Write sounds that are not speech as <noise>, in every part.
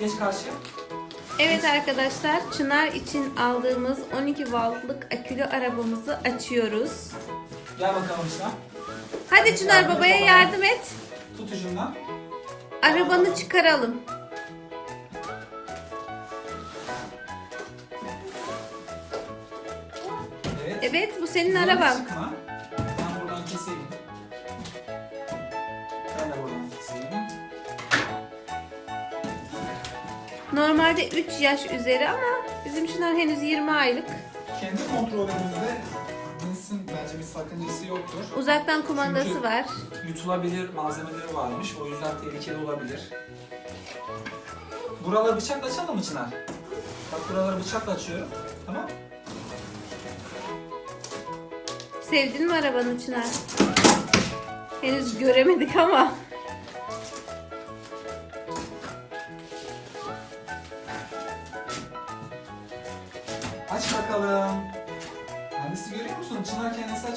Geç karşıya. Evet arkadaşlar Çınar için aldığımız 12 wattlık akülü arabamızı açıyoruz. Gel bakalım Çınar. Hadi Çınar babaya yardım et. Tut ucundan. Arabanı çıkaralım. Evet. Evet bu senin araban. Çıkma. Normalde 3 yaş üzeri ama bizim Çınar henüz 20 aylık. Kendi kontrolümüzde binsin bence bir sakıncası yoktur. Uzaktan kumandası Çünkü- var. Yutulabilir malzemeleri varmış. O yüzden tehlikeli olabilir. Buraları bıçakla açalım mı Çınar? Bak buraları bıçakla açıyorum. Tamam. Sevdin mi arabanı Çınar? Henüz göremedik ama.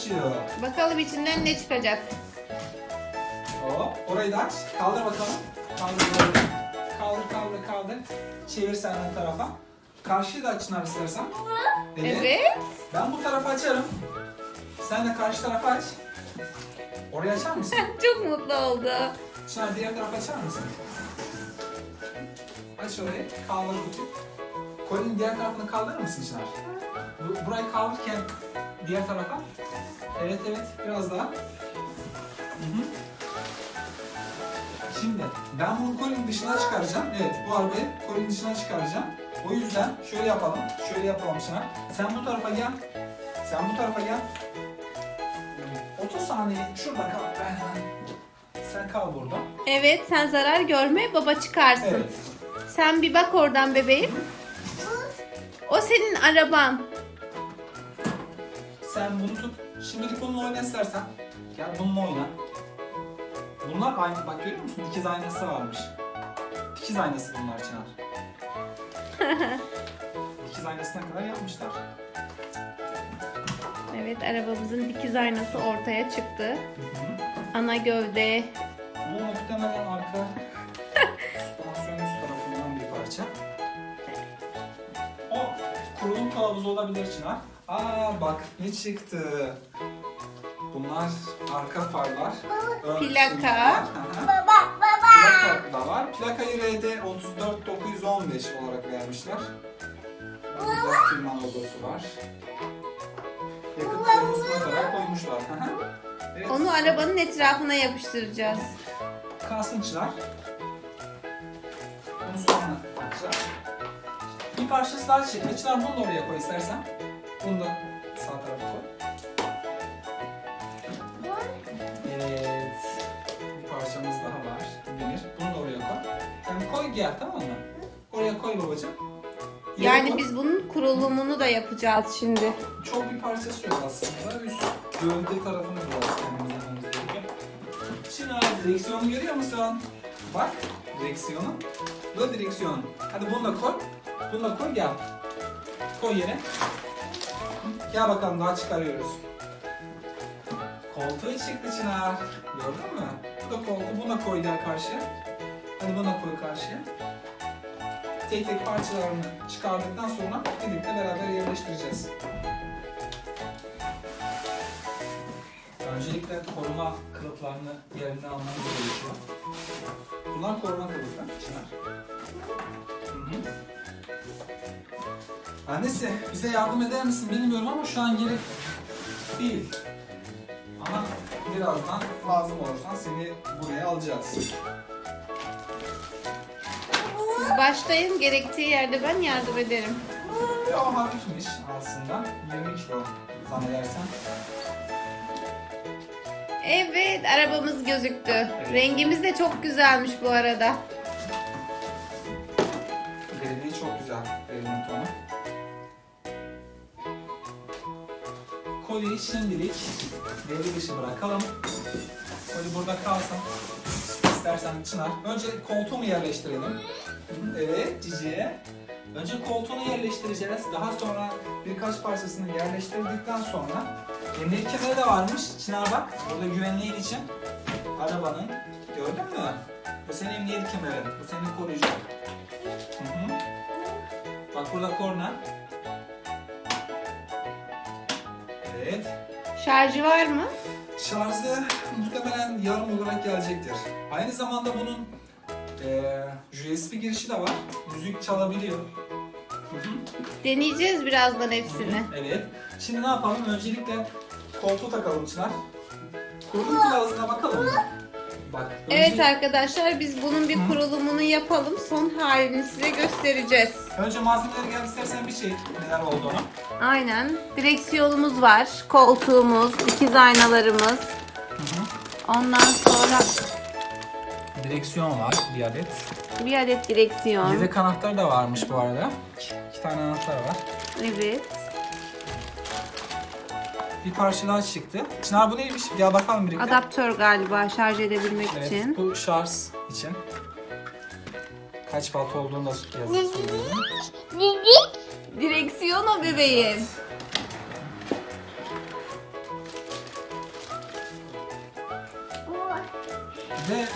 Açıyor. Bakalım içinden ne çıkacak. Hop. Orayı da aç. Kaldır bakalım. Kaldır kaldır. Kaldır kaldır kaldır. Çevir sen ön tarafa. Karşıyı da aç Çınar istersen. Evet. Ben bu tarafa açarım. Sen de karşı tarafa aç. Orayı açar mısın? <laughs> Çok mutlu oldu. Çınar diğer tarafa açar mısın? Aç orayı. Kaldır kutuyu. Kolinin diğer tarafını kaldırır mısın Çınar? Bu, burayı kaldırırken diğer tarafa. Evet evet biraz daha. Hı hı. Şimdi ben bunu kolinin dışına çıkaracağım. Evet bu arabayı kolinin dışına çıkaracağım. O yüzden şöyle yapalım. Şöyle yapalım Çınar. Sen bu tarafa gel. Sen bu tarafa gel. 30 saniye şurada kal. Ben. Sen kal burada. Evet sen zarar görme baba çıkarsın. Evet. Sen bir bak oradan bebeğim. O senin araban. Sen bunu tut. Şimdilik bununla oyna istersen. Gel bununla oyna. Bunlar aynı. Bak görüyor musun? Dikiz aynası varmış. Dikiz aynası bunlar Çınar. <laughs> Dikiz aynasına kadar yapmışlar. Evet arabamızın dikiz aynası ortaya çıktı. Ana gövde. Bu muhtemelen arka süspansiyon üst tarafından bir parça. O kurulum kılavuzu olabilir Çınar. Aa bak ne çıktı. Bunlar arka farlar. Plaka. Hı hı. Plaka da var. Plakayı RD 34915 olarak vermişler. Burada firma logosu var. Yakıt kırmızısına kadar koymuşlar. Evet. Onu arabanın etrafına yapıştıracağız. Kalsın çınar. Bunu sonra takacağız. Bir parçası daha çekme. Çınar bunu da oraya koy istersen. Bunu da sağ tarafa koy. Evet. Bir parçamız daha var. Demir. Bunu da oraya koy. Sen koy gel tamam mı? Oraya koy babacığım. Yere Yani koy. biz bunun kurulumunu da yapacağız şimdi. Çok bir parçası yok aslında. Üst gövde tarafını biraz kendimiz yapmamız gerekiyor. Şimdi abi direksiyonu görüyor musun? Bak direksiyonu. Bu da direksiyon. Hadi bunu da koy. Bunu da koy gel. Koy yere. Gel bakalım daha çıkarıyoruz. Koltuğu çıktı Çınar. Gördün mü? Bu da koltuğu. Bunu da koy gel karşıya. Hadi bunu da koy karşıya. Tek tek parçalarını çıkardıktan sonra birlikte beraber yerleştireceğiz. Öncelikle koruma kılıflarını yerinden almamız gerekiyor. Bunlar koruma kılıfı Çınar. Hı hı. Annesi bize yardım eder misin bilmiyorum ama şu an gerek değil. Ama birazdan lazım olursan seni buraya alacağız. Siz başlayın gerektiği yerde ben yardım ederim. Ve o hafifmiş aslında. 20 kilo zannedersem. Evet arabamız gözüktü. Rengimiz de çok güzelmiş bu arada. Tonu. Kolyeyi şimdilik devre dışı bırakalım. Kolye burada kalsın. İstersen Çınar. Önce koltuğumu yerleştirelim. Evet Cici'ye. Önce koltuğunu yerleştireceğiz. Daha sonra birkaç parçasını yerleştirdikten sonra emniyet kemeri de varmış. Çınar bak. Burada güvenliğin için. Arabanın. Gördün mü? Bu senin emniyet kemerin. Bu seni koruyacak. burada korna. Evet. Şarjı var mı? Şarjı muhtemelen yarım olarak gelecektir. Aynı zamanda bunun eee USB girişi de var. Müzik çalabiliyor. Hı hı. Deneyeceğiz birazdan hepsini. Evet. Şimdi ne yapalım? Öncelikle koltuğu takalım Çınar. Kurulum kılavuzuna bakalım Bak. Evet önce- arkadaşlar biz bunun bir kurulumunu yapalım. Son halini size göstereceğiz. Önce malzemeleri gel istersen bir şey neler olduğunu. Aynen. Direksiyonumuz var. Koltuğumuz, dikiz aynalarımız. Ondan sonra Direksiyon var bir adet. bir adet direksiyon. Yedek anahtar da varmış bu arada. İki tane anahtar var. Evet. Bir parça daha çıktı. Çınar bu neymiş? Gel bakalım birlikte. Adaptör galiba şarj edebilmek Evet, için. bu şarj için. Kaç watt olduğunu da yazıp söylüyorum. Direksiyon o bebeğim. Bir de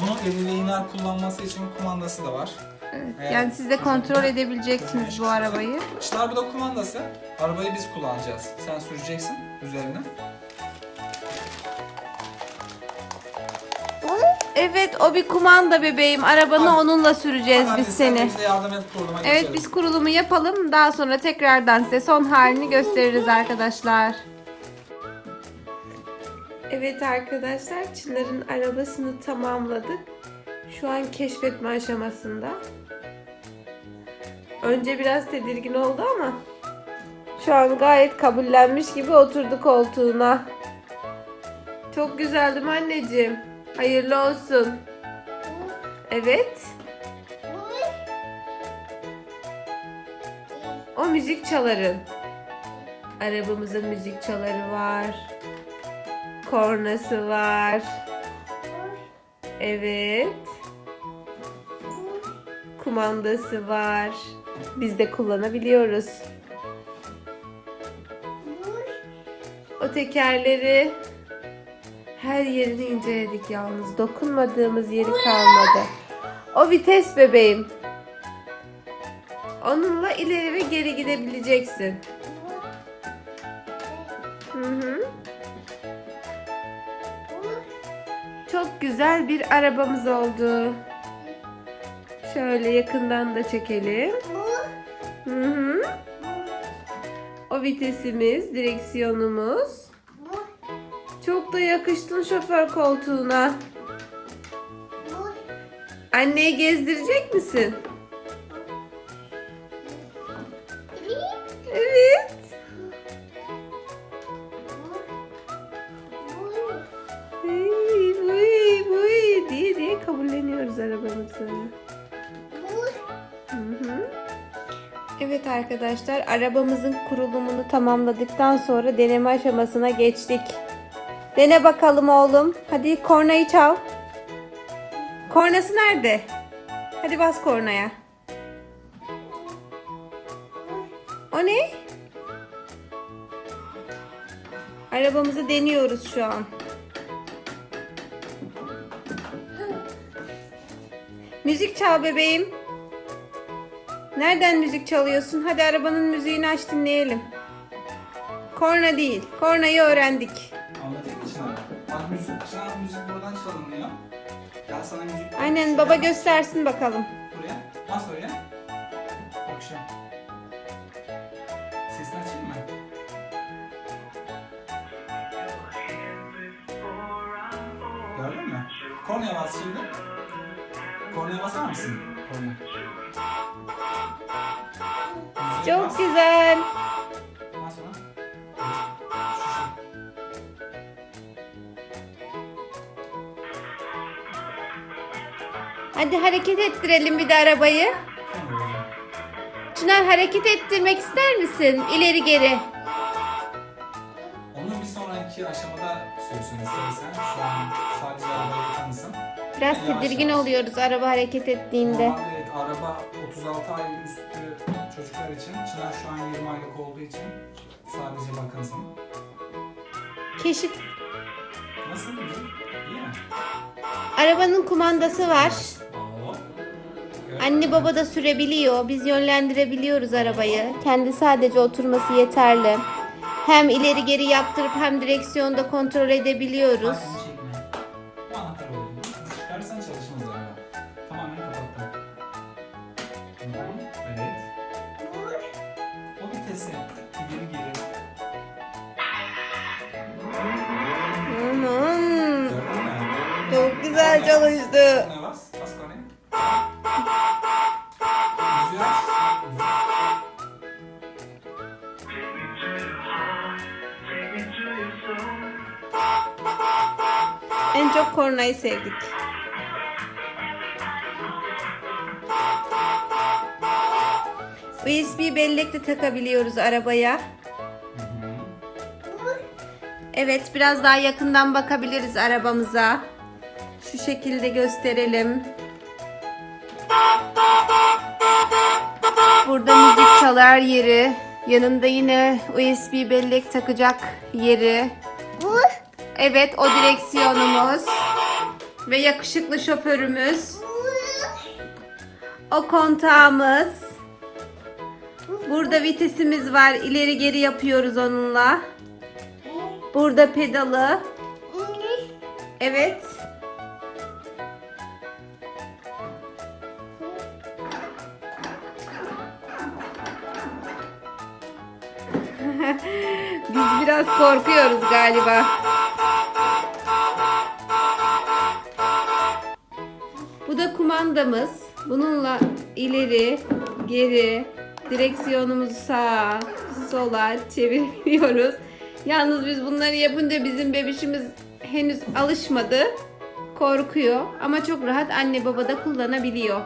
bunu eliyle iner kullanması için kumandası da var. Evet, Evet. Yani siz de kontrol edebileceksiniz bu arabayı. Çınar bu da kumandası. Arabayı biz kullanacağız. Sen süreceksin üzerine. Evet o bir kumanda bebeğim. Arabanı Hadi. onunla süreceğiz biz seni. bize yardım et kuruluma Evet geçelim. biz kurulumu yapalım. Daha sonra tekrardan size son halini gösteririz arkadaşlar. Evet arkadaşlar Çınar'ın arabasını tamamladık. Şu an keşfetme aşamasında. Önce biraz tedirgin oldu ama şu an gayet kabullenmiş gibi oturdu koltuğuna. Çok güzeldi mi anneciğim? Hayırlı olsun. Evet. O müzik çaların. Arabamızın müzik çaları var. Kornası var. Evet. Kumandası var. Biz de kullanabiliyoruz. O tekerleri her yerini inceledik yalnız. Dokunmadığımız yeri kalmadı. O vites bebeğim. Onunla ileri ve geri gidebileceksin. Hı hı. Çok güzel bir arabamız oldu. Şöyle yakından da çekelim. Hı hı. O vitesimiz, direksiyonumuz. Çok da yakıştın şoför koltuğuna. Anneyi gezdirecek misin? Arkadaşlar arabamızın kurulumunu tamamladıktan sonra deneme aşamasına geçtik. Dene bakalım oğlum. Hadi kornayı çal. Kornası nerede? Hadi bas kornaya. O ne? Arabamızı deniyoruz şu an. Müzik çal bebeğim. Nereden müzik çalıyorsun? Hadi arabanın müziğini aç dinleyelim. Korna değil. Kornayı öğrendik. Anlatayım Çınar? Bak müzik, Çınar müzik buradan çalınıyor. Gel sana müzik... Aynen baba göstersin bakalım. Buraya. Bas oraya. Şu. Sesini açayım mı? Gördün mü? Kornaya bas şimdi. Kornaya basar mısın? Korna. Çok güzel. Hadi hareket ettirelim bir de arabayı. Çınar hareket ettirmek ister misin? İleri geri. Onu bir sonraki aşamada sürsün istersen. Şu an sadece arabayı tanısın. Biraz Yavaş tedirgin yavaş. oluyoruz araba hareket ettiğinde. Normalde evet araba 36 ay üstü çocuklar için. Çınar şu an 20 aylık olduğu için sadece bakınsın. Keşif. Nasıl müzik? İyi mi? Arabanın kumandası var. Oo. Anne baba da sürebiliyor. Biz yönlendirebiliyoruz arabayı. Kendi sadece oturması yeterli. Hem ileri geri yaptırıp hem direksiyonda kontrol edebiliyoruz. Arkasını En çok kornayı sevdik. USB bellek de takabiliyoruz arabaya. Evet biraz daha yakından bakabiliriz arabamıza. Şu şekilde gösterelim. Burada müzik çalar yeri. Yanında yine USB bellek takacak yeri. Evet o direksiyonumuz. Ve yakışıklı şoförümüz. O kontağımız. Burada vitesimiz var. İleri geri yapıyoruz onunla. Burada pedalı. Evet. <laughs> Biz biraz korkuyoruz galiba. Kumandamız. Bununla ileri, geri, direksiyonumuzu sağa, sola çevirebiliyoruz. Yalnız biz bunları yapınca bizim bebişimiz henüz alışmadı. Korkuyor ama çok rahat anne baba da kullanabiliyor.